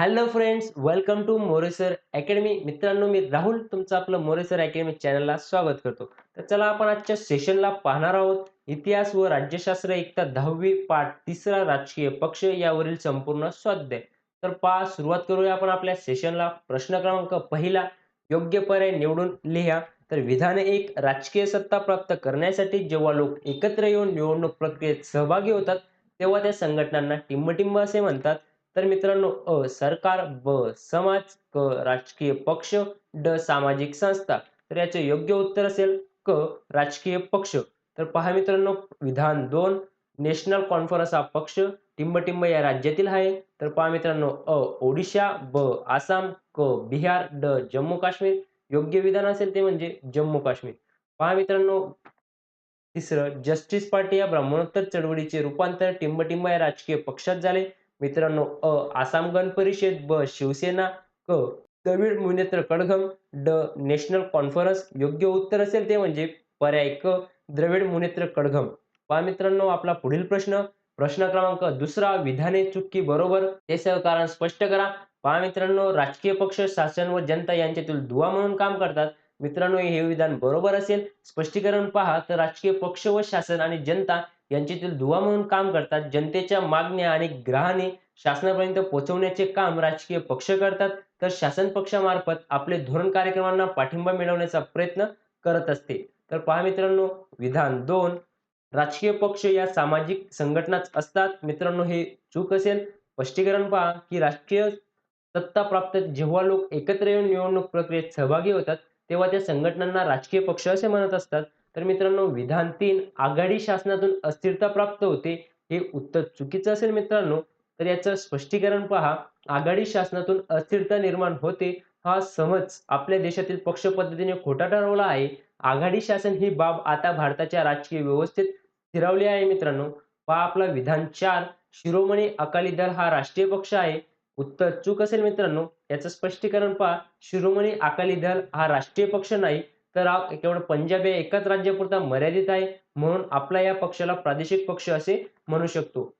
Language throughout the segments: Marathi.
Hello friends welcome to Moresar academy मित्रांनो मी राहुल तुमचं आपलं मोरेसर अकॅडमी चॅनलला स्वागत करतो. तर चला आपण आजच्या सेशनला पाहणार आहोत. इतिहास व राज्यशास्त्र एकता दहावी पाठ तिसरा राजकीय पक्ष यावरील संपूर्ण स्वाध्याय. तर पहा सुरुवात करूया आपण आपल्या सेशनला प्रश्न क्रमांक पहिला योग्य पर्याय निवडून लिहा. तर विधान एक राजकीय सत्ता प्राप्त करण्यासाठी जेव्हा लोक एकत्र येऊन निवडणूक प्रक्रियेत सहभागी होतात तेव्हा त्या संघटनांना टिंबटिंब असे म्हणतात. तर मित्रांनो अ सरकार ब समाज क राजकीय पक्ष ड सामाजिक संस्था तर याचे योग्य उत्तर असेल क राजकीय पक्ष. तर पहा मित्रांनो विधान दोन नॅशनल कॉन्फरन्स हा पक्ष टिंबटिंब या राज्यातील आहे. तर पहा मित्रांनो अ ओडिशा ब आसाम क बिहार ड जम्मू काश्मीर. योग्य विधान असेल ते म्हणजे जम्मू काश्मीर. पहा मित्रांनो तिसरं जस्टिस पार्टी या ब्राह्मणोत्तर चळवळीचे रूपांतर टिंबटिंब या राजकीय पक्षात झाले. मित्रांनो अ आसाम गण परिषद ब शिवसेना क द्रविड मुनेत्र कडघम ड नॅशनल कॉन्फरन्स योग्य उत्तर असेल ते म्हणजे पर्याय क द्रविड मुनेत्र कडघम पहा मित्रांनो आपला पुढील प्रश्न. प्रश्न क्रमांक दुसरा विधाने चुकी बरोबर. ते कारण स्पष्ट करा. पहा मित्रांनो राजकीय पक्ष शासन व जनता यांच्यातील दुवा म्हणून काम करतात. मित्रांनो हे विधान बरोबर असेल. स्पष्टीकरण पहा तर राजकीय पक्ष व शासन आणि जनता यांच्यातील दुवा म्हणून काम करतात. जनतेच्या मागण्या आणि ग्रहाने शासनापर्यंत पोहोचवण्याचे काम राजकीय पक्ष करतात. तर शासन पक्षामार्फत आपले धोरण कार्यक्रमांना पाठिंबा मिळवण्याचा प्रयत्न करत असते. तर पहा मित्रांनो विधान दोन. राजकीय पक्ष या सामाजिक संघटनाच असतात. मित्रांनो हे चूक असेल. स्पष्टीकरण पहा की राजकीय सत्ता प्राप्त जेव्हा लोक एकत्र येऊन निवडणूक प्रक्रियेत सहभागी होतात तेव्हा त्या संघटनांना राजकीय पक्ष असे म्हणत असतात. तर मित्रांनो विधान तीन आघाडी शासनातून अस्थिरता प्राप्त होते हे उत्तर चुकीचं असेल मित्रांनो. तर याचं स्पष्टीकरण पहा. आघाडी शासनातून अस्थिरता निर्माण होते हा समज आपल्या देशातील पक्ष पद्धतीने खोटा ठरवला आहे. आघाडी शासन ही बाब आता भारताच्या राजकीय व्यवस्थेत स्थिरावली आहे मित्रांनो. पहा आपला विधान चार शिरोमणी अकाली दल हा राष्ट्रीय पक्ष आहे. उत्तर चूक असेल मित्रांनो. याचं स्पष्टीकरण पहा. शिरोमणी अकाली दल हा राष्ट्रीय पक्ष नाही. तर हा केवळ पंजाब हे एकाच राज्यापुरता मर्यादित आहे म्हणून आपला या पक्षाला प्रादेशिक पक्ष असे म्हणू शकतो.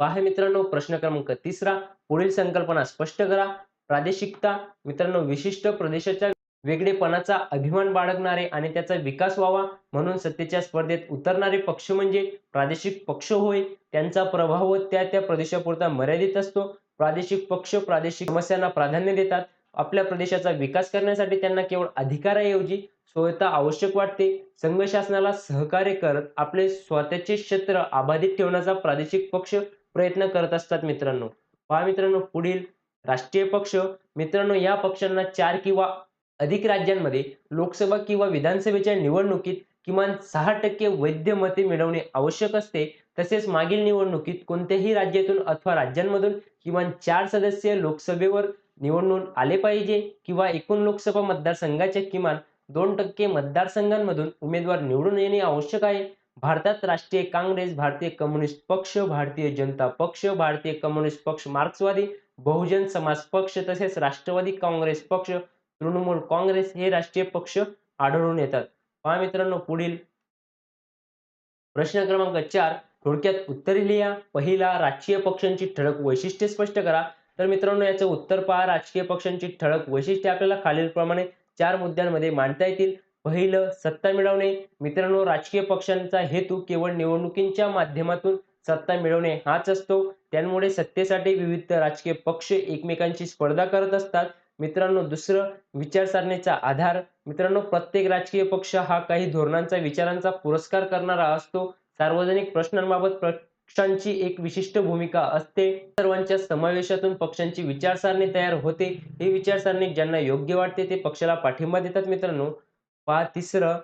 पहा मित्रांनो प्रश्न क्रमांक तिसरा पुढील संकल्पना स्पष्ट करा. प्रादेशिकता मित्रांनो विशिष्ट प्रदेशाच्या वेगळेपणाचा अभिमान बाळगणारे आणि त्याचा विकास व्हावा म्हणून सत्तेच्या स्पर्धेत उतरणारे पक्ष म्हणजे प्रादेशिक पक्ष होय. त्यांचा प्रभाव त्या त्या प्रदेशापुरता मर्यादित असतो. प्रादेशिक पक्ष प्रादेशिक समस्यांना प्राधान्य देतात. आपल्या प्रदेशाचा विकास करण्यासाठी त्यांना केवळ अधिकाराऐवजी स्वतः आवश्यक वाटते. संघ शासनाला सहकार्य करत आपले स्वतःचे क्षेत्र अबाधित ठेवण्याचा प्रादेशिक पक्ष प्रयत्न करत असतात मित्रांनो. पहा मित्रांनो पुढील राष्ट्रीय पक्ष मित्रांनो या पक्षांना चार किंवा अधिक राज्यांमध्ये लोकसभा किंवा विधानसभेच्या निवडणुकीत किमान सहा टक्के वैध मते मिळवणे आवश्यक असते. तसेच मागील निवडणुकीत कोणत्याही राज्यातून अथवा राज्यांमधून किमान चार सदस्य लोकसभेवर निवडून आले पाहिजे किंवा एकूण लोकसभा मतदारसंघाच्या किमान दोन टक्के मतदारसंघांमधून उमेदवार निवडून येणे आवश्यक आहे. भारतात राष्ट्रीय काँग्रेस भारतीय कम्युनिस्ट पक्ष भारतीय जनता पक्ष भारतीय कम्युनिस्ट पक्ष मार्क्सवादी बहुजन समाज पक्ष तसेच राष्ट्रवादी काँग्रेस पक्ष तृणमूल काँग्रेस हे राष्ट्रीय पक्ष आढळून येतात. पहा मित्रांनो पुढील प्रश्न क्रमांक चार. थोडक्यात उत्तरे लिहा. पहिला राजकीय पक्षांची ठळक वैशिष्ट्ये स्पष्ट करा. तर मित्रांनो याचं उत्तर पहा. राजकीय पक्षांची ठळक वैशिष्ट्ये आपल्याला खालीलप्रमाणे चार मुद्द्यांमध्ये मांडता येतील. पहिलं सत्ता मिळवणे. मित्रांनो राजकीय पक्षांचा हेतू केवळ निवडणुकींच्या माध्यमातून सत्ता मिळवणे हाच असतो. त्यामुळे सत्तेसाठी विविध राजकीय पक्ष एकमेकांची स्पर्धा करत असतात. मित्रांनो दुसरं विचारसरणीचा आधार. मित्रांनो प्रत्येक राजकीय पक्ष हा काही धोरणांचा विचारांचा पुरस्कार करणारा असतो. सार्वजनिक प्रश्नांबाबत पक्षांची एक विशिष्ट भूमिका असते. सर्वांच्या समावेशातून पक्षांची विचारसरणी तयार होते. ही विचारसरणी ज्यांना योग्य वाटते ते पक्षाला पाठिंबा देतात मित्रांनो. पहा तिसरं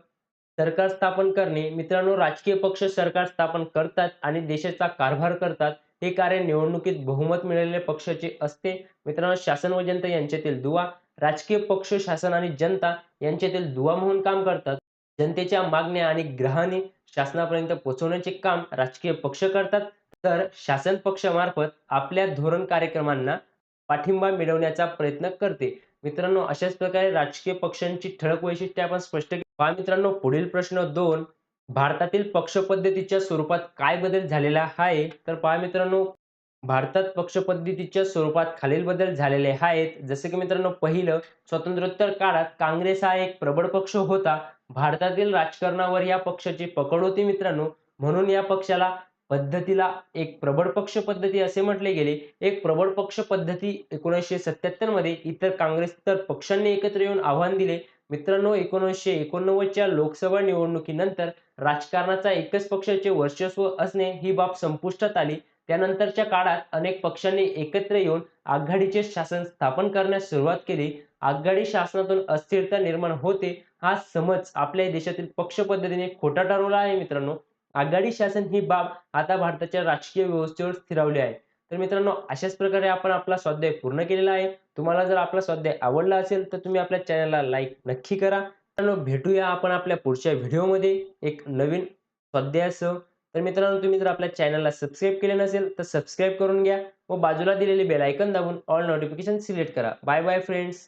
सरकार स्थापन करणे. मित्रांनो राजकीय पक्ष सरकार स्थापन करतात आणि देशाचा कारभार करतात. हे कार्य निवडणुकीत बहुमत मिळालेल्या पक्षाचे असते. मित्रांनो शासन व जनता यांच्यातील दुवा. राजकीय पक्ष शासन आणि जनता यांच्यातील दुवा म्हणून काम करतात. जनतेच्या मागण्या आणि ग्रहाने शासनापर्यंत पोहोचवण्याचे काम राजकीय पक्ष करतात. तर शासन पक्षामार्फत आपल्या धोरण कार्यक्रमांना पाठिंबा मिळवण्याचा प्रयत्न करते. मित्रांनो अशाच प्रकारे राजकीय पक्षांची ठळक वैशिष्ट्ये आपण स्पष्ट केली. मित्रांनो पुढील प्रश्न दोन भारतातील पक्ष पद्धतीच्या स्वरूपात काय बदल झालेला आहे? तर पहा मित्रांनो भारतात पक्षपद्धतीच्या स्वरूपात खालील बदल झालेले आहेत. जसे की मित्रांनो पहिलं स्वातंत्र्योत्तर काळात काँग्रेस हा एक प्रबळ पक्ष होता. भारतातील राजकारणावर या पक्षाची पकड होती मित्रांनो. म्हणून या पक्षाला पद्धतीला एक प्रबळ पक्ष पद्धती असे म्हटले गेले. एक प्रबळ पक्ष पद्धती एकोणीसशे सत्याहत्तरमध्ये इतर काँग्रेस तर पक्षांनी एकत्र येऊन आव्हान दिले. मित्रांनो एकोणीसशे एकोणनव्वदच्या लोकसभा निवडणुकीनंतर राजकारणाचा एकच पक्षाचे वर्चस्व असणे ही बाब संपुष्टात आली. त्यानंतरच्या काळात अनेक पक्षांनी एकत्र येऊन आघाडीचे शासन स्थापन करण्यास सुरुवात केली. आघाडी शासनातून अस्थिरता निर्माण होते हा समज आपल्या देशातील पक्ष पद्धतीने खोटा ठरवला आहे मित्रांनो. आघाडी शासन ही बाब आता भारताच्या राजकीय व्यवस्थेवर स्थिरावली आहे. तर मित्रांनो अशाच प्रकारे आपण आपला स्वाध्याय पूर्ण केलेला आहे. तुम्हाला जर आपला स्वाध्याय आवडला असेल तर तुम्ही आपल्या चॅनलला लाईक नक्की करा. मित्रांनो भेटूया आपण आपल्या पुढच्या व्हिडिओमध्ये. एक नवीन स्वाध्यायासह. तर मित्रांनो तुम्ही जर आपल्या चॅनलला सबस्क्राईब केले नसेल तर सबस्क्राईब करून घ्या व बाजूला दिलेले बेल आयकन दाबून ऑल नोटिफिकेशन सिलेक्ट करा. Bye bye friends